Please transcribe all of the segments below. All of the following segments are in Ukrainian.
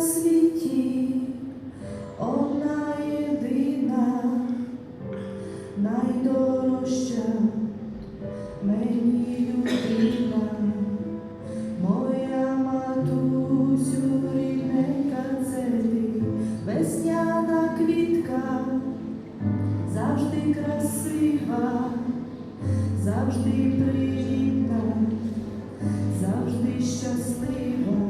світі, одна єдина, найдорожча мені людина, моя матусю рідненька це весняна квітка, завжди красива, завжди привітна, завжди щаслива,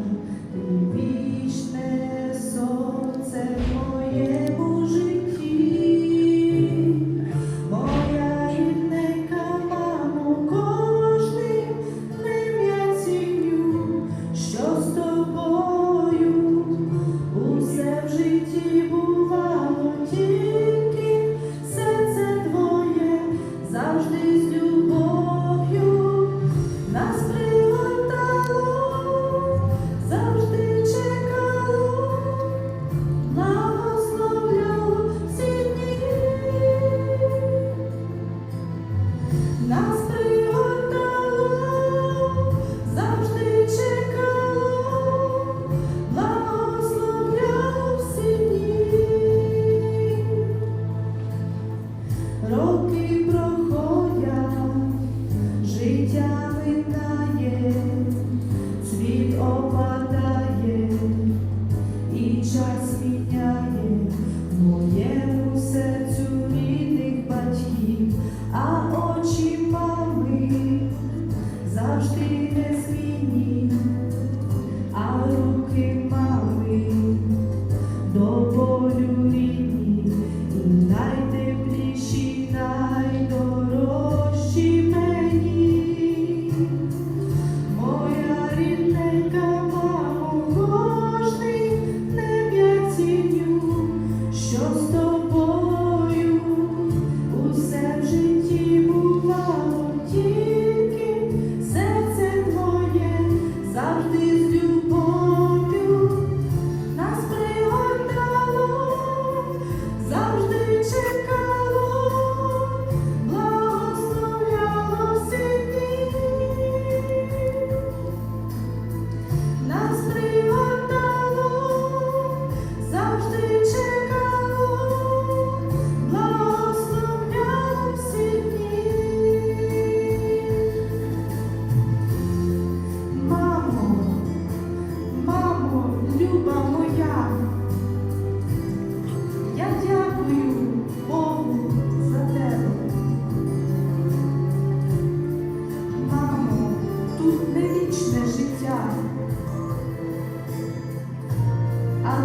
Роки проходять, життя минає, світ опадає, і час міняє. Моєму серцю рідних батьків, а очі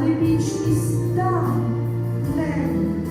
вічність дай, небо.